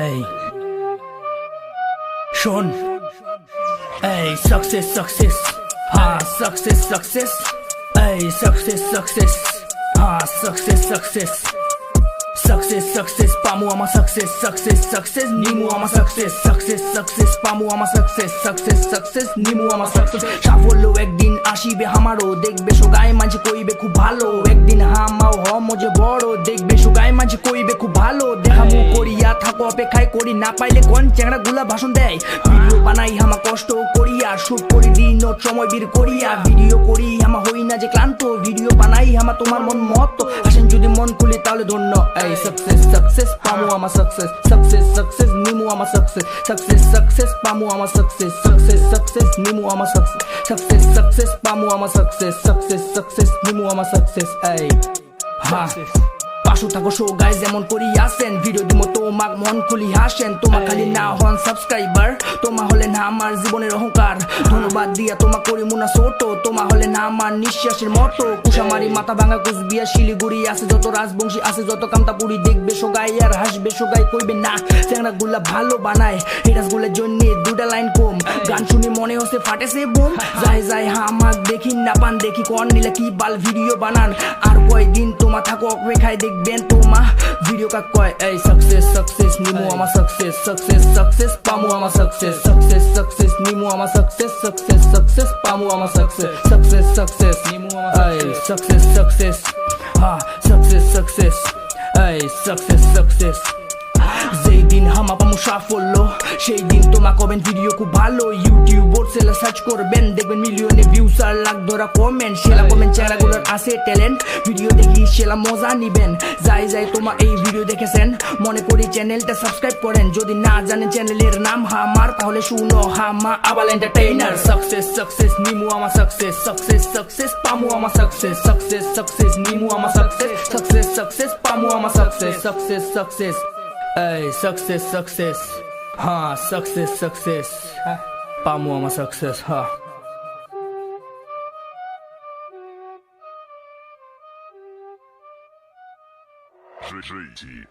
এই শোন এই সাকসেস সাকসেস হ্যাঁ সাকসেস সাকসেস এই সাকসেস সাকসেস হ্যাঁ সাকসেস সাকসেস Success, success, পামু আমার success, success, success, নিমু আমার success, success, success, পামু আমার success, success, success, নিমু আমার success। সাফল্য একদিন আসিবে আমারও দেখবে সোগাই মাঝে কইবে খুব ভালো একদিন হামাও হম যে বড় দেখবে সোগাই মাঝে কইবে খুব ভালো থাকো অপেক্ষায় করি না পাইলে কোন চ্যাংড়া গুলা ভাষণ দেয় ভিডিও বানাই হামা কষ্ট করিয়া শুট করি দিন সময় বীর করিয়া ভিডিও করি হামা হই না যে ক্লান্ত ভিডিও বানাই হামা তোমার মন মত আসেন যদি মন খুলে তাহলে ধন্য এই সাকসেস সাকসেস পামু আমার সাকসেস সাকসেস সাকসেস নিমু আমার সাকসেস সাকসেস সাকসেস পামু আমার সাকসেস সাকসেস সাকসেস নিমু আমার সাকসেস সাকসেস সাকসেস পামু আমার সাকসেস সাকসেস সাকসেস নিমু আমার সাকসেস এই হ্যাঁ পাশু থাকো শো গাই যেমন করি আসেন। ভিডিও দিমো তোমাক, মন খুলি হাসেন। তোমার খালি না হন সাবস্ক্রাইবার তোমা হলে না আমার জীবনের অহংকার। ধন্যবাদ দিয়া তোমা করি মুনা ছোট তোমা হলে না আমার নিঃশ্বাসের মতো। কুসামারি মাথা ভাঙা কুচবিয়া শিলিগুড়ি আছে, যত রাজবংশী আছে, যত কামতাপুরি দেখবে সোগাই আর হাসবে সোগাই, কইবে না চ্যাংরা গুলা ভালো বানায়। হেরাস গুলের জন্য দুটা লাইন কম। গান শুনে মনে হচ্ছে ফাটেছে বোম। যাই যাই, হা, আমাক দেখি না পান, দেখি কন নিলে কি বাল ভিডিও বানান। আর কয়দিন তোমা থাকো অপেক্ষায় event to video ka koi Ay, success, success, nimu ama success Success, success, pamu ama success Success, success, nimu ama success Success, success, pamu ama success Success, success, nimu ama success Success, success, ha, success, success Ay, success, success দিন হামা পামু সাফল্য সেই দিন তোমা কবেন video খুব ভালো ইউটিউব সেলা সার্চ করবেন দেখবেন মিলিয়নে ভিউস আর লাখ ধরা কমেন্ট সেলা কমেন্ট চেহারাগুলোর আছে ট্যালেন্ট ভিডিও দেখি সেলা মজা নিবেন যাই যাই তোমার এই ভিডিও দেখেছেন মনে করি চ্যানেলটা সাবস্ক্রাইব করেন যদি না জানেন চ্যানেলের নাম হামার তাহলে শুনো হামা আবাল এন্টারটেইনার সাকসেস সাকসেস নিমু আমার সাকসেস সাকসেস সাকসেস পামু আমার সাকসেস সাকসেস সাকসেস নিমু আমার সাকসেস সাকসেস সাকসেস পামু আমার success success success Hey, success, success. Ha, huh, success, success. Pas moi, ma success, ha. Huh.